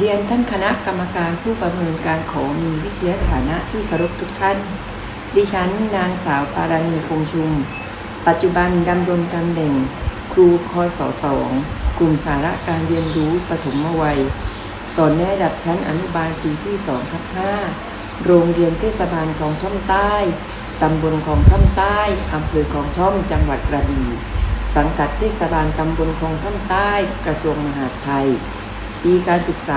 เรียนท่านคณะกรรมการผู้ประเมินการของมีวิทยาฐานะที่เคารพทุกท่าน ดิฉันนางสาวปาราณีคงชุม ปัจจุบันดำรงตำแหน่ง ครูคอสอสองกลุ่มสาระการเรียนรู้ปฐมวัย สอนในระดับชั้นอนุบาลปีที่2ทับ5โรงเรียนเทศบาลคลองท่อมใต้ ตำบลคลองท่อมใต้อำเภอคลองท่อมจังหวัดกระบี่สังกัดเทศบาลตำบลคลองท่อมใต้ กระทรวงมหาดไทย ปีการศึกษา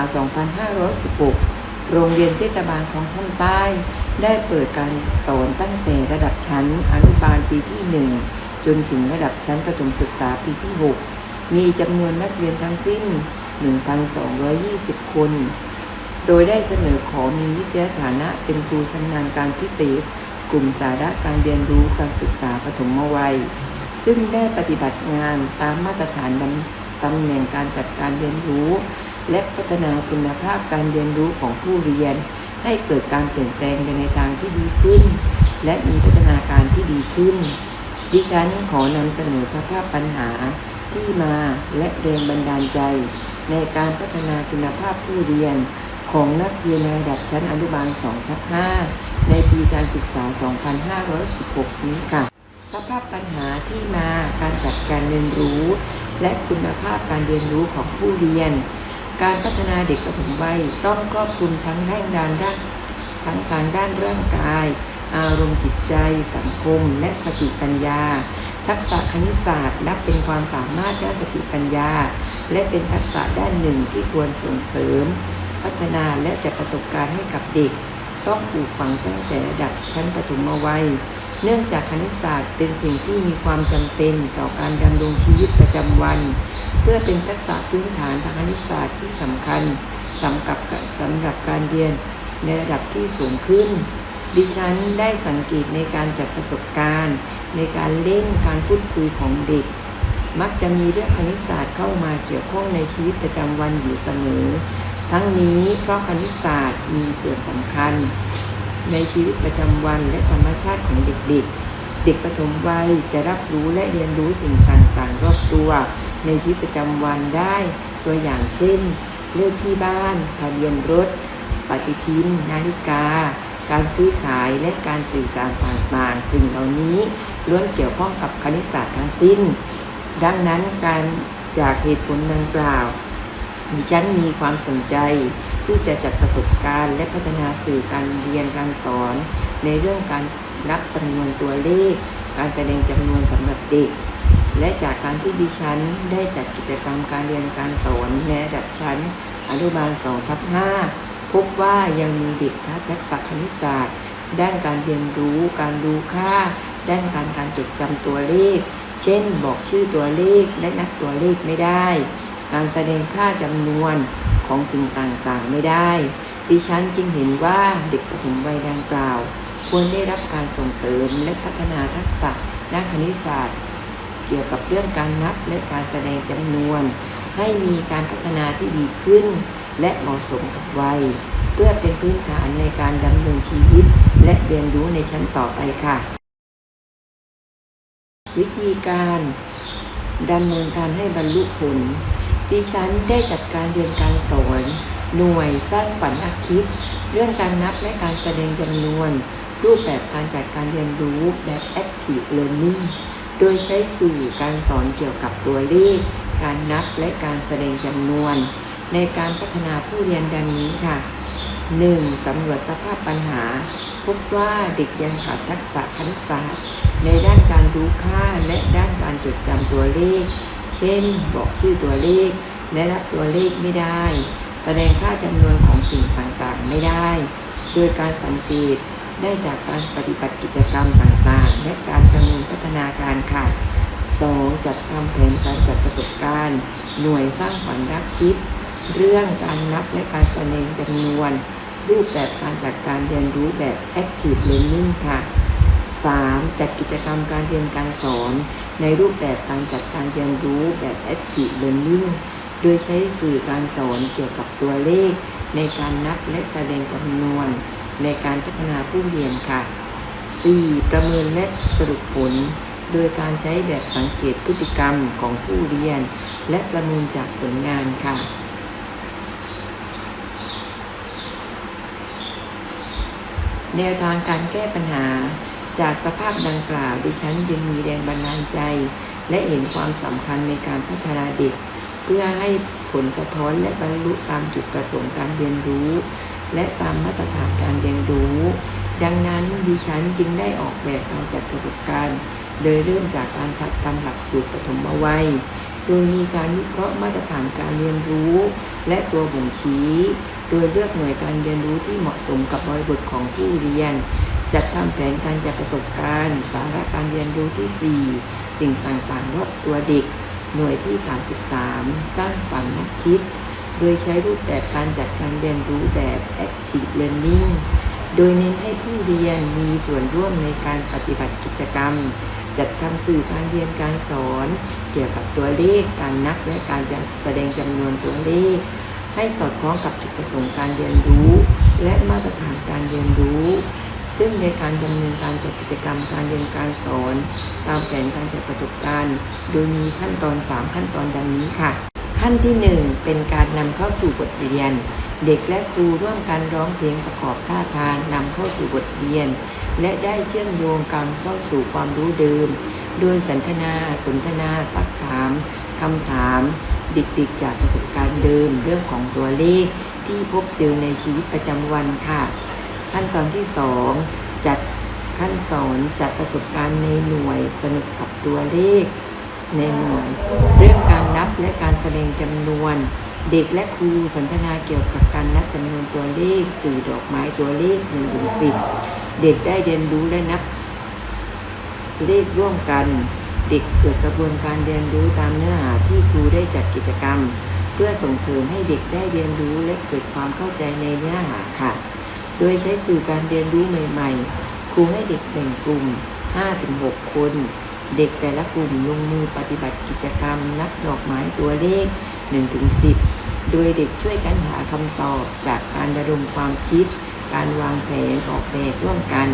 2516 โรงเรียนเทศบาลคลองท่อมใต้ ได้เปิดการสอนตั้งแต่ระดับชั้นอนุบาลปีที่ 1 จนถึงระดับชั้นประถมศึกษาปีที่ 6 มีจำนวนนักเรียนทั้งสิ้น 1,220 คน โดยได้เสนอขอมีวิทยาฐานะเป็นครูชำนาญการพิเศษ กลุ่มสาระการเรียนรู้การศึกษาปฐมวัย ซึ่งได้ปฏิบัติงานตามมาตรฐานดำตำแหน่งการจัดการเรียนรู้ และพัฒนาคุณภาพการเรียนรู้ของผู้เรียน ให้เกิดการเปลี่ยนแปลงไปในทางที่ดีขึ้น และมีพัฒนาการที่ดีขึ้น ดิฉันขอนำเสนอสภาพปัญหาที่มาและแรงบันดาลใจ ในการพัฒนาคุณภาพผู้เรียน ของนักเรียนในระดับชั้นอนุบาล2ทับ5ในปีการศึกษา 2516 นี้ค่ะ สภาพปัญหาที่มาการจัดการเรียนรู้ และคุณภาพการเรียนรู้ของผู้เรียน การพัฒนาเด็กปฐมวัยต้องครอบคลุมทั้งด้านด้านด้านทั้งทางด้านร่างกาย อารมณ์จิตใจ สังคม และสติปัญญา ทักษะคณิตศาสตร์นับเป็นความสามารถด้านสติปัญญา และเป็นทักษะด้านหนึ่งที่ควรส่งเสริม พัฒนาและจัดประสบการณ์ให้กับเด็ก ต้องปลูกฝังตั้งแต่ระดับชั้นประถมวัย เนื่องจากคณิตศาสตร์เป็นสิ่งที่มีความจำเป็นต่อการดำรงชีวิตประจำวัน เพื่อเป็นทักษะพื้นฐานทางคณิตศาสตร์ที่สำคัญสำกับสำหรับการเรียนในระดับที่สูงขึ้น ดิฉันได้สังเกตในการจัดประสบการณ์ ในการเล่นการพูดคุยของเด็ก มักจะมีเรื่องคณิตศาสตร์เข้ามาเกี่ยวข้องในชีวิตประจำวันอยู่เสมอ ทั้งนี้เพราะคณิตศาสตร์มีส่วนสำคัญ ในชีวิตประจำวันและธรรมชาติของเด็กๆ เด็กประถมวัยจะรับรู้และเรียนรู้สิ่งต่างๆรอบตัว ในชีวิตประจำวันได้ ตัวอย่างเช่น เลขที่บ้าน ทะเบียนรถ ปฏิทิน นาฬิกา การซื้อขายและการสื่อสารต่างๆสิ่งเหล่านี้ล้วนเกี่ยวข้องกับคณิตศาสตร์ทั้งสิ้น ดังนั้นการจากเหตุผลดังกล่าวดิฉันมีความสนใจ ที่จะจัดประสบการณ์และพัฒนาสื่อการเรียนการสอน ในเรื่องการนับจำนวนตัวเลข การแสดงจำนวนสำหรับเด็ก และจากการที่ดิฉันได้จัดกิจกรรมการเรียนการสอนในระดับชั้นอนุบาล2ทับ5พบว่ายังมีเด็กทักษะคณิตศาสตร์ ด้านการเรียนรู้ การดูค่า ด้านการการจดจำตัวเลข เช่น บอกชื่อตัวเลขและนับตัวเลขไม่ได้ การแสดงค่าจำนวน ของสิ่งต่างๆ ไม่ได้ ดิฉันจึงเห็นว่าเด็กปฐมวัยดังกล่าว ควรได้รับการส่งเสริมและพัฒนาทักษะด้านคณิตศาสตร์ เกี่ยวกับเรื่องการนับและการแสดงจำนวน ให้มีการพัฒนาที่ดีขึ้น และเหมาะสมกับวัย เพื่อเป็นพื้นฐานในการดำเนินชีวิต และเรียนรู้ในชั้นต่อไปค่ะ วิธีการดำเนินการให้บรรลุผล ดิฉันได้จัดการเรียนการสอนหน่วยสร้างฝันนักคิด เรื่องการนับและการแสดงจำนวน รูปแบบการจัดการเรียนรู้แบบ active learning โดยใช้สื่อการสอนเกี่ยวกับตัวเลข การนับและการแสดงจำนวน ในการพัฒนาผู้เรียนดังนี้ค่ะ 1. สำรวจสภาพปัญหา พบว่าเด็กยังขาดทักษะคณิตศาสตร์ในด้านการรู้ค่าและด้านการจดจำตัวเลข เช่น บอกชื่อตัวเลขและรับตัวเลขไม่ได้ แสดงค่าจำนวนของสิ่งต่างๆไม่ได้ โดยการสังเกตได้จากการปฏิบัติกิจกรรมต่างๆ และการประเมินพัฒนาการค่ะ 2. จัดทำแผนการจัดประสบการณ์ หน่วยสร้างฝันรักคิด เรื่องการนับและการแสดงจำนวน รูปแบบการจัดการเรียนรู้แบบ active learning ค่ะ 3. จัดกิจกรรมการเรียนการสอน ในรูปแบบการจัดการเรียนรู้แบบ active learning โดยใช้สื่อการสอนเกี่ยวกับตัวเลข ในการนับและแสดงจำนวน ในการพัฒนาผู้เรียนค่ะ 4. ประเมินและสรุปผล โดยการใช้แบบสังเกตพฤติกรรมของผู้เรียน และประเมินจากผลงานค่ะแนวทางการแก้ปัญหา จากสภาพดังกล่าวดิฉันจึงมีแรงบันดาลใจ และเห็นความสำคัญในการพัฒนาเด็ก เพื่อให้ผลสะท้อนและบรรลุตามจุดประสงค์การเรียนรู้ และตามมาตรฐานการเรียนรู้ ดังนั้นดิฉันจึงได้ออกแบบการจัดประสบการณ์ โดยเริ่มจากการจัดทำหลักสูตรปฐมวัยโดยมีการวิเคราะห์มาตรฐานการเรียนรู้ และตัวบ่งชี้ โดยเลือกหน่วยการเรียนรู้ที่เหมาะสมกับบริบทของผู้เรียน จัดทำแผนการจัดประสบการณ์ สาระการเรียนรู้ที่ 4 สิ่งต่างๆรอบตัวเด็ก หน่วยที่ 33 สร้างฝันนักคิด โดยใช้รูปแบบการจัดการเรียนรู้แบบ active learning โดยเน้นให้ผู้เรียนมีส่วนร่วมในการปฏิบัติกิจกรรม จัดทำสื่อการเรียนการสอน เกี่ยวกับตัวเลขการนับและการแสดงจำนวนตัวเลข ให้สอดคล้องกับจุดประสงค์การเรียนรู้ และมาตรฐานการเรียนรู้ ซึ่งในการดำเนินการจัดกิจกรรมการเรียนการสอน ตามแผนการจัดประสบการณ์ โดยมีขั้นตอน 3 ขั้นตอนดังนี้ค่ะ ขั้นที่ 1 เป็นการนำเข้าสู่บทเรียน เด็กและครูร่วมกันร้องเพลงประกอบท่าทางนำเข้าสู่บทเรียน และได้เชื่อมโยงการเข้าสู่ความรู้เดิม โดยสันทนาสนทนาซักถามคำถามเด็กๆจากประสบการณ์เดิมเรื่องของตัวเลขที่พบเจอในชีวิตประจำวันค่ะ ขั้นตอนที่ 2 จัดขั้นสอนจัดประสบการณ์ในหน่วยสนุกกับตัวเลขในหน่วย เรื่องการนับและการแสดงจำนวน เด็กและครูสนทนาเกี่ยวกับการนับจำนวนตัวเลข สื่อดอกไม้ตัวเลข1นถึงสิบเด็กได้เรียนรู้และนับเลขร่วมกัน เด็กเกิดกระบวนการเรียนรู้ตามเนื้อหาที่ครูได้จัดกิจกรรม เพื่อส่งเสริมให้เด็กได้เรียนรู้และเกิดความเข้าใจในเนื้อหาค่ะ โดยใช้สื่อการเรียนรู้ใหม่ ๆ ครูให้เด็กแบ่งกลุ่ม 5-6 คน เด็กแต่ละกลุ่มลงมือปฏิบัติกิจกรรม นับดอกไม้ตัวเลข 1-10 โดยเด็กช่วยกันหาคำตอบจากการระดมความคิด การวางแผนออกแบบร่วมกัน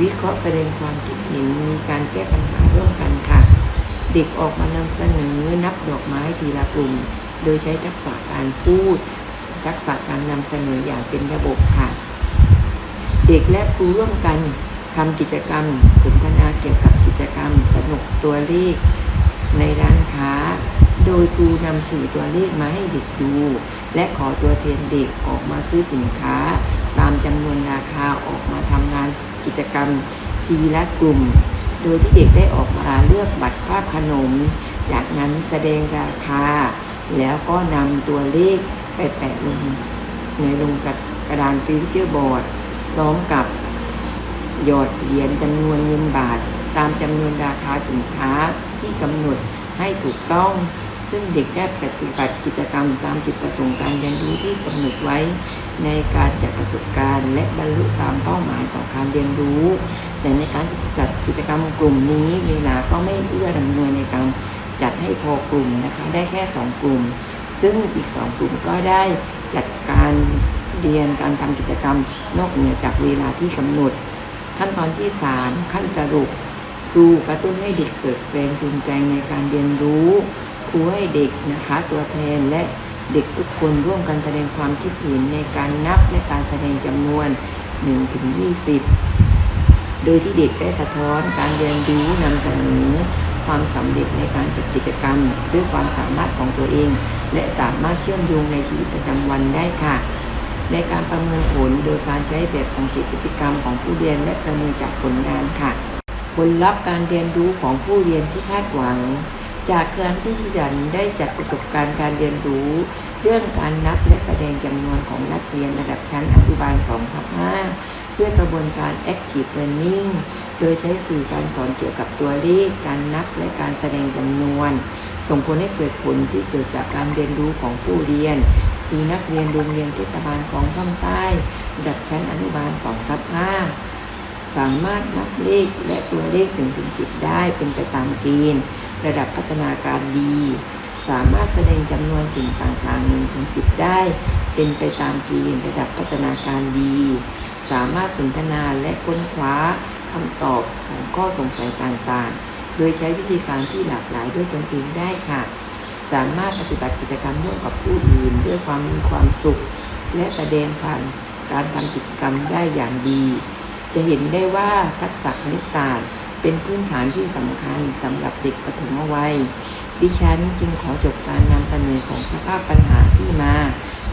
วิเคราะห์แสดงความคิดเห็นมีการแก้ปัญหาร่วมกันค่ะ เด็กออกมานำเสนอนับดอกไม้ทีละกลุ่ม โดยใช้ทักษะการพูดทักษะการนำเสนออย่างเป็นระบบค่ะ เด็กและครูร่วมกันทำกิจกรรมสนทนาเกี่ยวกับกิจกรรมสนุกตัวเลข ในร้านค้า โดยครูนำสื่อตัวเลขมาให้เด็กดู และขอตัวแทนเด็กออกมาซื้อสินค้า ตามจำนวนราคาออกมาทำงานกิจกรรมทีละกลุ่ม โดยที่เด็กได้ออกมาเลือกบัตรภาพขนม จากนั้นแสดงราคา แล้วก็นำตัวเลขไปแปะลงในลงกระดานฟิวเจอร์บอร์ด พร้อมกับหยอดเหรียญจำนวนเงินบาท ตามจำนวนราคาสินค้าที่กำหนดให้ถูกต้อง ซึ่งเด็กได้ปฏิบัติกิจกรรมตามจุดประสงค์การเรียนรู้ที่กำหนดไว้ ในการจัดประสบการณ์ และบรรลุตามเป้าหมายของการเรียนรู้ แต่ในการจัดกิจกรรมกลุ่มนี้เวลาก็ไม่เอื้ออำนวยในการจัดให้พอกลุ่มนะคะได้แค่สองกลุ่ม ซึ่งอีกสองกลุ่มก็ได้จัดการ เรียนการทำกิจกรรมนอกเหนือจากเวลาที่กำหนด ขั้นตอนที่สามขั้นสรุป ครูกระตุ้นให้เด็กเกิดแรงจูงใจในการเรียนรู้ ครูให้เด็กนะคะตัวแทนและเด็กทุกคนร่วมกันแสดงความคิดเห็นในการนับและการแสดงจำนวน1ถึง20 โดยที่เด็กได้สะท้อนการเรียนรู้นำเสนอความสำเร็จในการจัดกิจกรรม ด้วยความสามารถของตัวเอง และสามารถเชื่อมโยงในชีวิตประจำวันได้ค่ะ ในการประเมินผลโดยการใช้แบบสังเกตพฤติกรรมของผู้เรียนและประเมินจากผลงานค่ะ ผลลัพธ์การเรียนรู้ของผู้เรียนที่คาดหวัง จากการที่ที่ฉันได้จัดประสบการณ์การเรียนรู้ เรื่องการนับและแสดงจำนวนของนักเรียนระดับชั้นอนุบาล2ทับ5ด้วยกระบวนการ Active Learning โดยใช้สื่อการสอนเกี่ยวกับตัวเลข การนับและการแสดงจำนวน ส่งผลให้เกิดผลที่เกิดจากการเรียนรู้ของผู้เรียน คือนักเรียนโรงเรียนเทศบาลของท่องใต้ระดับชั้นอนุบาล2ทับ5สามารถนับเลขและตัวเลข1ถึง10ได้เป็นไปตามเกณฑ์ ระดับพัฒนาการดี สามารถแสดงจำนวนสิ่งต่างๆ1ถึง10ได้ เป็นไปตามเกณฑ์ระดับพัฒนาการดี สามารถสนทนาและค้นคว้าคำตอบของข้อสงสัยต่างๆ โดยใช้วิธีการที่หลากหลายด้วยตนเองได้ค่ะ สามารถปฏิบัติกิจกรรมร่วมกับผู้อื่น ด้วยความมีความสุข และแสดงผ่านการทำกิจกรรมได้อย่างดี จะเห็นได้ว่าทักษะคณิตศาสตร์เป็นพื้นฐานที่สำคัญสำหรับเด็กปฐมวัย ดิฉันจึงขอจบการนำเสนอของสภาพปัญหาที่มา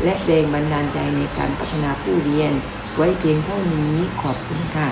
และแรงบันดาลใจในการพัฒนาผู้เรียน ไว้เพียงเท่านี้ขอบคุณค่ะ